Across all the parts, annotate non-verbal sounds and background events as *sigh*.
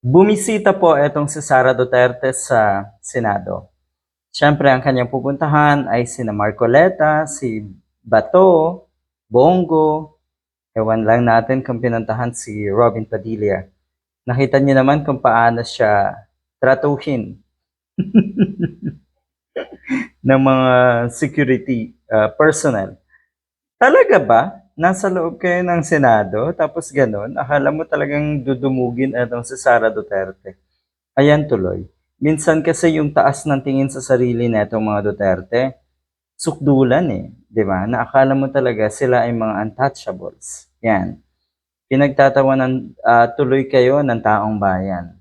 Bumisita po itong si Sara Duterte sa Senado. Siyempre, ang kanyang pupuntahan ay sina Marcoleta, si Bato, Bongo, ewan lang natin kung pinuntahan si Robin Padilla. Nakita niyo naman kung paano siya tratuhin *laughs* ng mga security uh, personnel. Talaga ba? Nasa loob kayo ng Senado, tapos ganun, akala mo talagang dudumugin itong si Sara Duterte. Ayan tuloy. Minsan kasi yung taas ng tingin sa sarili na itong mga Duterte, sukdulan eh. Di ba? Na akala mo talaga sila ay mga untouchables. Yan. Pinagtatawanan ah, tuloy kayo ng taong bayan.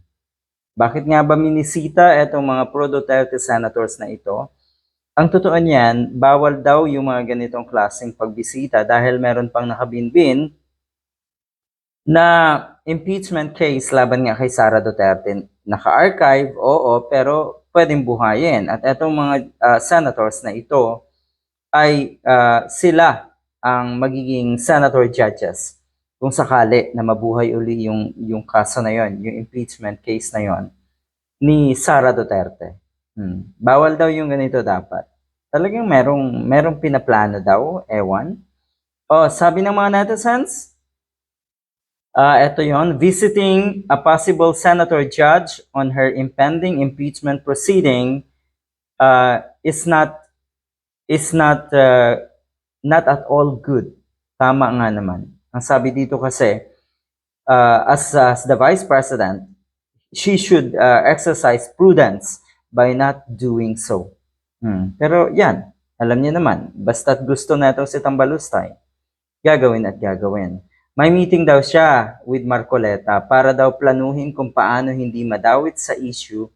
Bakit nga ba minisita itong mga pro-Duterte senators na ito? Ang totoo niyan, bawal daw yung mga ganitong klaseng pagbisita dahil meron pang nakabinbin na impeachment case laban nga kay Sara Duterte. Naka-archive, oo, pero pwedeng buhayin. At itong mga ah, senators na ito ay ah, sila ang magiging senator judges kung sakali na mabuhay uli yung, yung kaso na yon, yung impeachment case na yon ni Sara Duterte. Hmm. Bawal daw yung ganito dapat. Talagang merong, merong pinaplano daw, ewan. Oh, sabi ng mga netizens, ah ito yon visiting a possible senator judge on her impending impeachment proceeding uh, is not is not uh, not at all good. Tama nga naman. Ang sabi dito kasi, uh, as, as the vice president, she should uh, exercise prudence by not doing so. Hmm. Pero yan, alam niyo naman, basta't gusto na ito si Tambalustay, gagawin at gagawin. May meeting daw siya with Marcoleta para daw planuhin kung paano hindi madawit sa issue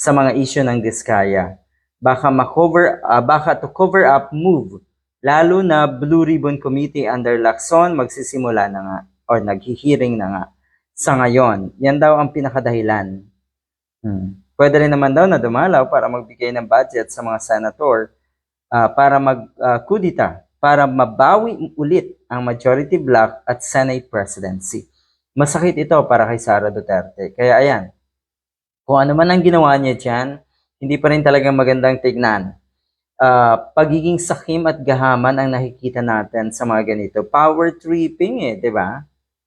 sa mga issue ng Diskaya. Baka ma-cover, ah, baka to cover up move, lalo na Blue Ribbon Committee under Lacson magsisimula na nga or naghihiring na nga sa ngayon. Yan daw ang pinakadahilan. Hmm. Pwede rin naman daw na dumalaw para magbigay ng budget sa mga senator ah, para mag-kudita, para mabawi ulit ang majority bloc at Senate presidency. Masakit ito para kay Sara Duterte. Kaya ayan, kung ano man ang ginawa niya dyan, hindi pa rin talagang magandang tignan. Ah, pagiging sakim at gahaman ang nakikita natin sa mga ganito. Power tripping eh, di ba?